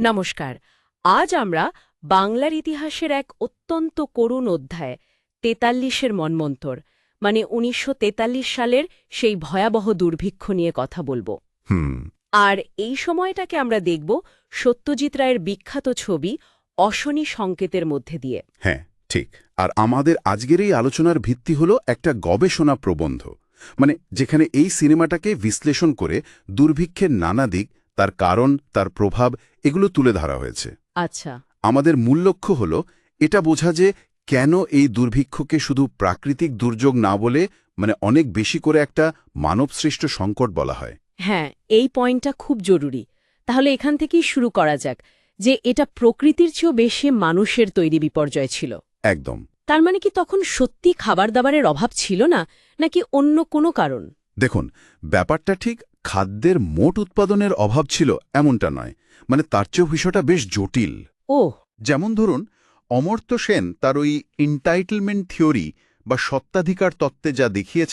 নমস্কার। আজ আমরা বাংলার ইতিহাসের এক অত্যন্ত করুণ অধ্যায় তেতাল্লিশের মন্মন্তর মানে উনিশশো তেতাল্লিশ সালের সেই ভয়াবহ দুর্ভিক্ষ নিয়ে কথা বলব। হুম। আর এই সময়টাকে আমরা দেখব সত্যজিৎ রায়ের বিখ্যাত ছবি অশনি সংকেতের মধ্যে দিয়ে। হ্যাঁ ঠিক। আর আমাদের আজকের এই আলোচনার ভিত্তি হলো একটা গবেষণা প্রবন্ধ মানে যেখানে এই সিনেমাটাকে বিশ্লেষণ করে দুর্ভিক্ষের নানা দিক তার কারণ তার প্রভাব এগুলো তুলে ধরা হয়েছে। আচ্ছা। আমাদের মূল লক্ষ্য হল এটা বোঝা যে কেন এই দুর্ভিক্ষকে শুধু প্রাকৃতিক দুর্যোগ না বলে মানে অনেক বেশি করে একটা মানবসৃষ্ট সংকট বলা হয়। হ্যাঁ এই পয়েন্টটা খুব জরুরি। তাহলে এখান থেকেই শুরু করা যাক যে এটা প্রকৃতির চেয়েও বেশি মানুষের তৈরি বিপর্যয় ছিল। একদম। তার মানে কি তখন সত্যি খাবার দাবারের অভাব ছিল না নাকি অন্য কোনো কারণ? দেখুন ব্যাপারটা ঠিক খাদ্যের মোট উৎপাদনের অভাব ছিল এমনটা নয় মানে তার চেয়েও বিষয়টা বেশ জটিল। ও। যেমন ধরুন অমর্ত্য সেন তার ওই এন্টাইটলমেন্ট থিওরি বা সত্ত্বাধিকার তত্ত্বে যা দেখিয়েছে